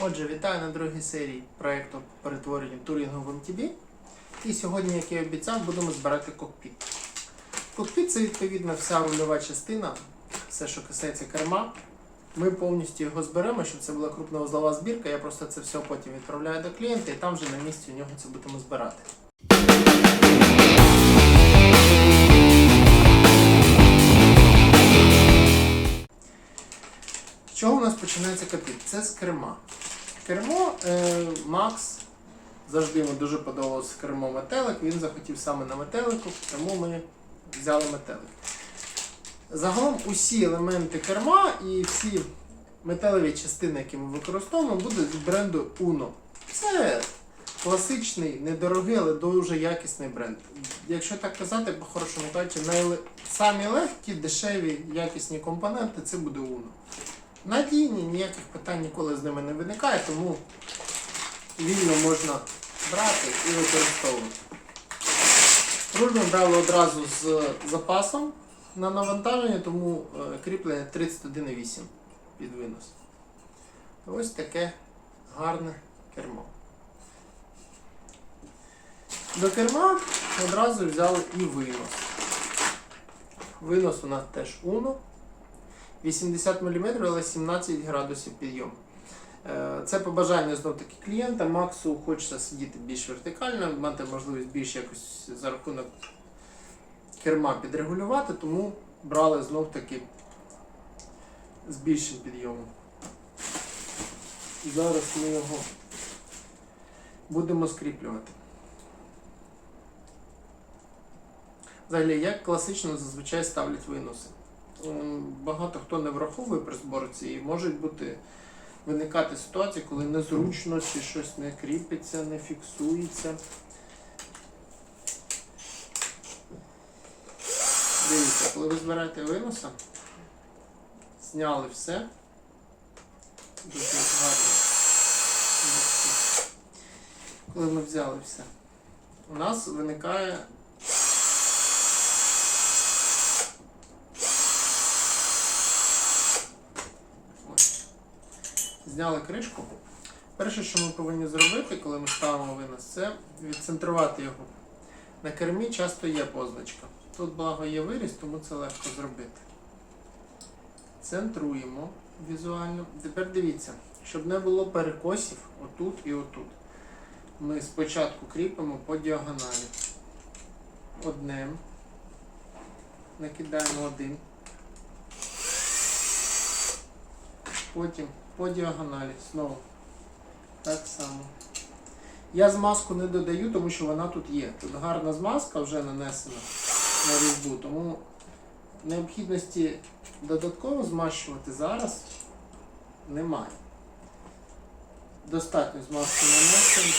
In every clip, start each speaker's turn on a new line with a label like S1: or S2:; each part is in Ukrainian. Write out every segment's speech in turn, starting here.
S1: Отже, вітаю на другій серії проєкту перетворення турінгу в MTB. І сьогодні, як я обіцяв, будемо збирати кокпіт. Кокпіт це відповідно вся рульова частина, все, що касається керма. Ми повністю його зберемо, щоб це була крупновузлова збірка. Я просто це все потім відправляю до клієнта і там вже на місці у нього це будемо збирати. З чого у нас починається копіт? Це з керма. Кермо е, Макс завжди йому дуже подобалося кермо метелик. Він захотів саме на метелику, тому ми взяли метелик. Загалом усі елементи керма і всі металеві частини, які ми використовуємо, будуть від бренду Uno. Це класичний, недорогий, але дуже якісний бренд. Якщо так казати, по-хорошому кажучи, найле... самі легкі, дешеві, якісні компоненти це буде Uno. Надійні, ніяких питань ніколи з ними не виникає, тому вільно можна брати і використовувати. Руль брали одразу з запасом на навантаження, тому е, кріплення 31,8 під винос. Ось таке гарне кермо. До керма одразу взяли і винос. Винос у нас теж Uno. 80 мм, але 17 градусів підйом. Е, Це побажання знов таки клієнта. Максу хочеться сидіти більш вертикально, мати можливість більш якось за рахунок керма підрегулювати, тому брали знов таки з більшим підйомом. Зараз ми його будемо скріплювати. Взагалі, як класично зазвичай ставлять виноси. М, Багато хто не враховує при зборці і можуть бути виникати ситуації, коли незручно чи щось не кріпиться, не фіксується. Дивіться, коли ви збираєте виноса, зняли все. Дуже гарно. Коли ми взяли все, у нас виникає Ось. Зняли кришку. Перше, що ми повинні зробити, коли ми ставимо винос, це відцентрувати його. На кермі часто є позначка. Тут благо є виріз, тому це легко зробити. Центруємо візуально. Тепер дивіться, щоб не було перекосів отут і отут. Ми спочатку кріпимо по діагоналі. Одним. Накидаємо один. Потім по діагоналі знову. Так само. Я змазку не додаю, тому що вона тут є. Тут гарна змазка вже нанесена на різьбу, тому необхідності додатково змащувати зараз немає. Достатньо змазки нанесено.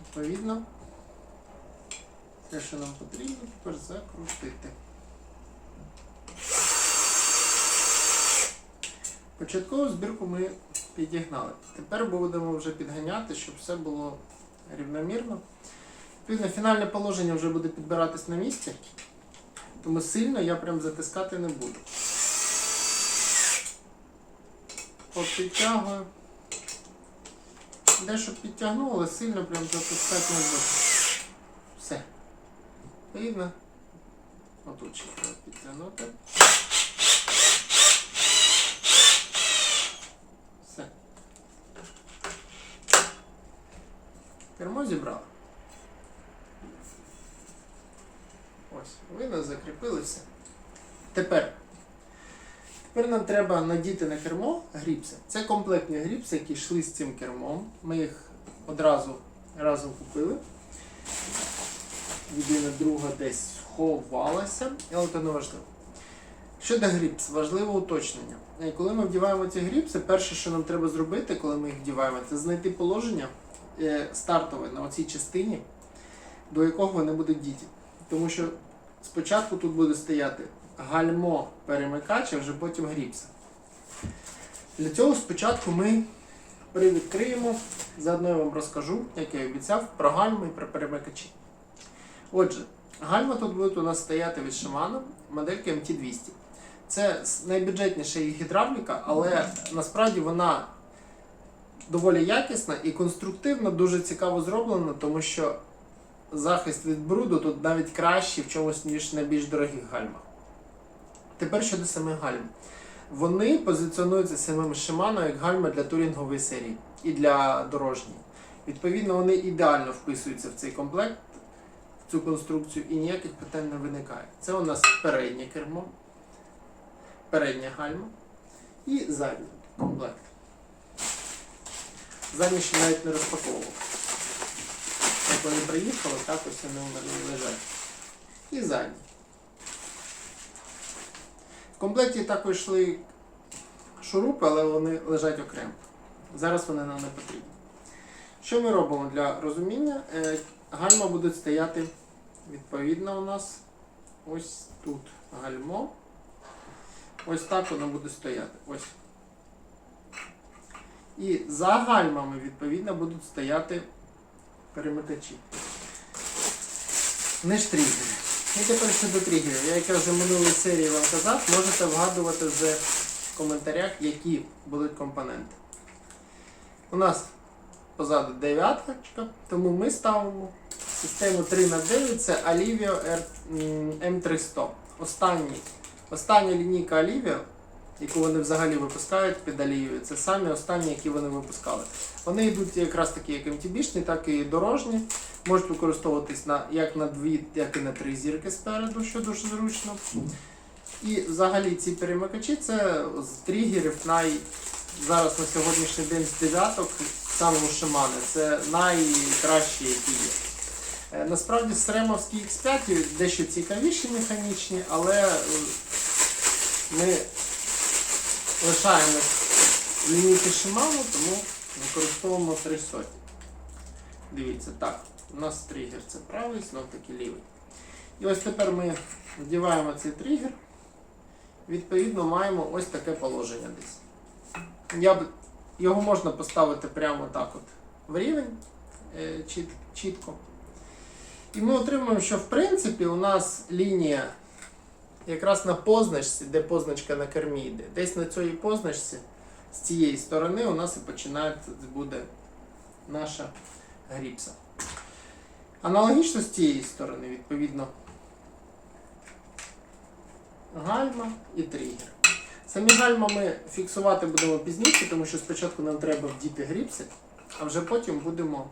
S1: Відповідно, те, що нам потрібно, тепер закрутити. Початкову збірку ми підігнали. Тепер будемо вже підганяти, щоб все було рівномірно. Відповідно, фінальне положення вже буде підбиратись на місці, тому сильно я прям затискати не буду. Підтягую. Дещо підтягнув, але сильно прям затискати не буду. Все. Видно? Отут треба підтягнути. Все. Кермо зібрали. Ось, ви нас закріпили. Тепер. Тепер нам треба надіти на кермо гріпси. Це комплектні гріпси, які йшли з цим кермом. Ми їх одразу разом купили. Єдина друга десь сховалася, але це не важливо. Щодо гріпс, важливе уточнення. Е, Коли ми вдіваємо ці гріпси, перше, що нам треба зробити, коли ми їх вдіваємо, це знайти положення стартове на оцій частині, до якого вони будуть діти. Тому що спочатку тут буде стояти гальмо перемикач, а вже потім гріпса. Для цього спочатку ми привідкриємо, заодно я вам розкажу, як я і обіцяв, про гальми і про перемикачі. Отже, гальма тут будуть у нас стояти від Shimano, модельки MT200. Це найбюджетніша їх гідравліка, але насправді вона доволі якісна і конструктивно дуже цікаво зроблена, тому що захист від бруду тут навіть кращий в чомусь, ніж на більш дорогих гальмах. Тепер щодо самих гальм. Вони позиціонуються самим Shimano як гальма для турінгової серії і для дорожньої. Відповідно, вони ідеально вписуються в цей комплект, в цю конструкцію, і ніяких питань не виникає. Це у нас переднє кермо, передня гальма і задній комплект. Задній навіть не розпаковував. Як вони приїхали, так ось вони лежать. І задній. В комплекті також йшли шурупи, але вони лежать окремо. Зараз вони нам не потрібні. Що ми робимо для розуміння? Е, Гальма будуть стояти відповідно у нас ось тут гальмо. Ось так воно буде стояти. Ось. І за гальмами, відповідно, будуть стояти перемикачі. Не ж тригери. І тепер щодо тригерів. Я як я вже в минулій серії вам казав, можете вгадувати в коментарях, які будуть компоненти. У нас позаду дев'яточка, тому ми ставимо систему 3 на 9 це Alivio м, M300. Останній, остання лінійка Alivio, яку вони взагалі випускають під Alivio, це самі останні, які вони випускали. Вони йдуть якраз такі, як MTB-шні, так і дорожні. Можуть використовуватись на, як на дві, так і на три зірки спереду, що дуже зручно. І взагалі ці перемикачі це з тригерів най... зараз на сьогоднішній день з дев'яток саме у Шимани. Це найкращі, які є. Е, Насправді Сремовські X5 дещо цікавіші механічні, але е, ми лишаємось в лінійки Shimano, тому використовуємо 300. Дивіться, так, у нас тригер це правий, знов таки лівий. І ось тепер ми вдіваємо цей тригер. Відповідно, маємо ось таке положення десь. Я б, його можна поставити прямо так от в рівень е, чіт, чітко. І ми отримуємо, що в принципі у нас лінія якраз на позначці, де позначка на кермі йде. Десь на цій позначці з цієї сторони у нас і починається буде наша гріпса. Аналогічно з цієї сторони, відповідно, гальма і тригер. Самі гальма ми фіксувати будемо пізніше, тому що спочатку нам треба вдіти гріпси, а вже потім будемо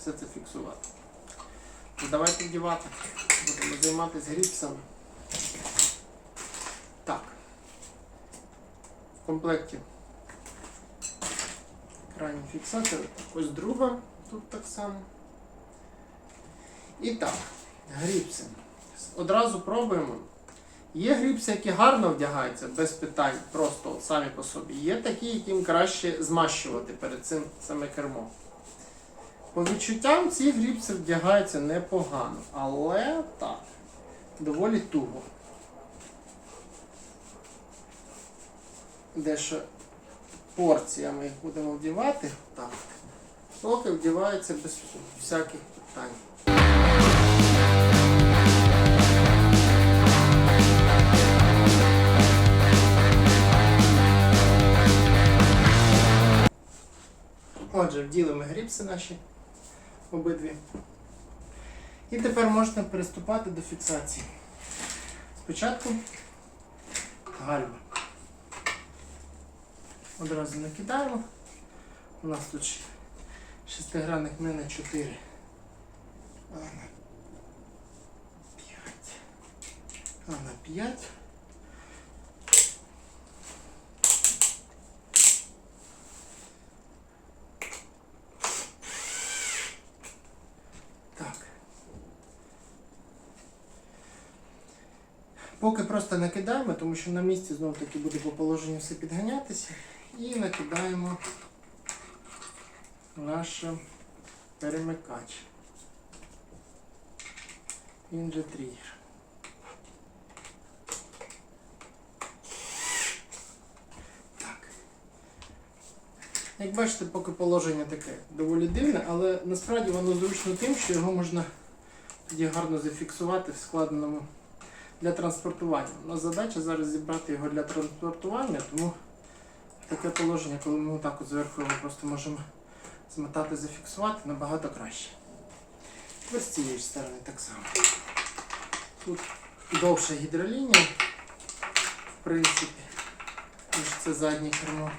S1: все це фіксувати. Ну, Давайте вдівати. Будемо займатися гріпсами. Так. В комплекті крайній фіксатор. Ось друга тут так само. І так, гріпси. Одразу пробуємо. Є гріпси, які гарно вдягаються, без питань, просто самі по собі. Є такі, яким краще змащувати перед цим саме кермо. По відчуттям ці гріпси вдягаються непогано, але так, доволі туго. Дещо порціями їх будемо вдівати. Так. Поки вдіваються без всяких питань. Отже, вділи ми гріпси наші обидві. І тепер можна приступати до фіксації. Спочатку гальма. Одразу накидаємо. У нас тут шестигранник не на 4, а на 5. А на 5. Так. Поки просто накидаємо, тому що на місці знову таки буде по положенню все підганятися. І накидаємо наш перемикач. Він же тригер. Як бачите, поки положення таке доволі дивне, але насправді воно зручно тим, що його можна тоді гарно зафіксувати в складеному для транспортування. У нас задача зараз зібрати його для транспортування, тому таке положення, коли ми отак от зверху його просто можемо змотати, зафіксувати, набагато краще. Ось з цієї ж сторони так само. Тут довша гідролінія, в принципі, ніж це заднє кермо.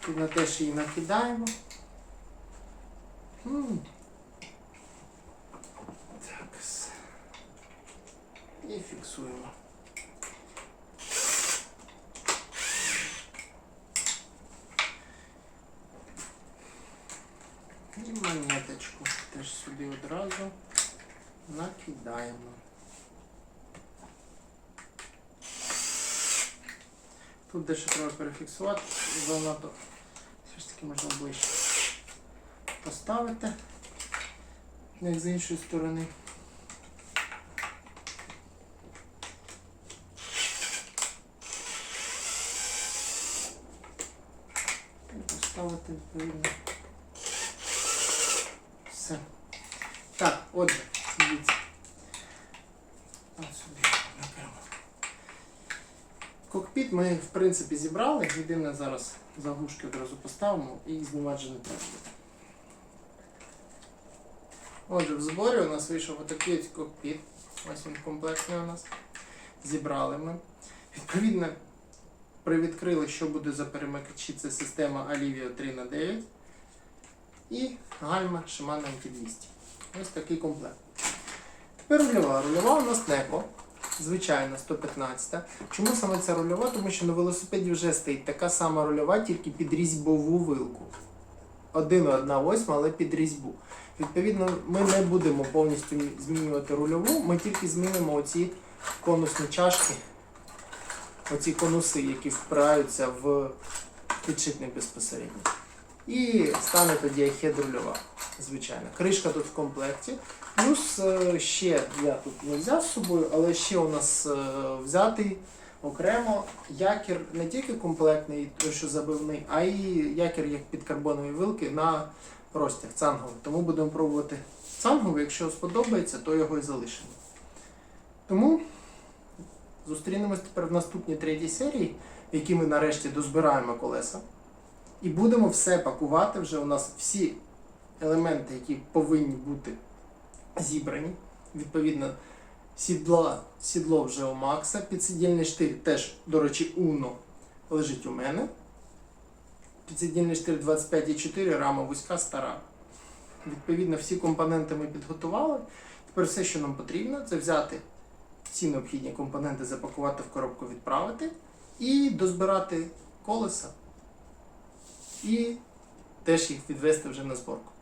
S1: Тут на теж її накидаємо. Так. І фіксуємо. Монеточку теж сюди одразу накидаємо. Тут дещо треба перефіксувати, занадто все ж таки можна ближче поставити, як з іншої сторони. І поставити відповідно. Все. Так, отже, дивіться. От сюди накримо. Кокпіт ми в принципі зібрали. Єдине зараз заглушки одразу поставимо і знімати не треба. Отже, в зборі у нас вийшов отакий ось кокпіт. Ось він комплектний у нас. Зібрали ми. Відповідно, привідкрили, що буде за перемикачі. Це система Alivio 3 на 9 і гальма Shimano MT200. Ось такий комплект. Тепер рульова. Рульова у нас Неко. Звичайно, 115. Чому саме ця рульова? Тому що на велосипеді вже стоїть така сама рульова, тільки під різьбову вилку. Один одна восьма, але під різьбу. Відповідно, ми не будемо повністю змінювати рульову, ми тільки змінимо оці конусні чашки, оці конуси, які впираються в підшипник безпосередньо. І стане тоді ахед рульова, звичайно. Кришка тут в комплекті. Плюс е, ще я тут не взяв з собою, але ще у нас е, взятий окремо якір не тільки комплектний, той, що забивний, а й якір як під карбонові вилки на розтяг цанговий. Тому будемо пробувати цанговий. Якщо сподобається, то його і залишимо. Тому зустрінемось тепер в наступній третій серії, в якій ми нарешті дозбираємо колеса. І будемо все пакувати. Вже у нас всі елементи, які повинні бути зібрані. Відповідно, сідло, сідло вже у Макса, підсидільний штир теж, до речі, Uno лежить у мене. Підсидільний штир 25,4, рама вузька стара. Відповідно, всі компоненти ми підготували. Тепер все, що нам потрібно, це взяти всі необхідні компоненти, запакувати в коробку, відправити і дозбирати колеса. І теж їх відвести вже на зборку.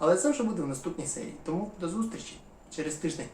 S1: Але це вже буде в наступній серії. Тому до зустрічі через тиждень.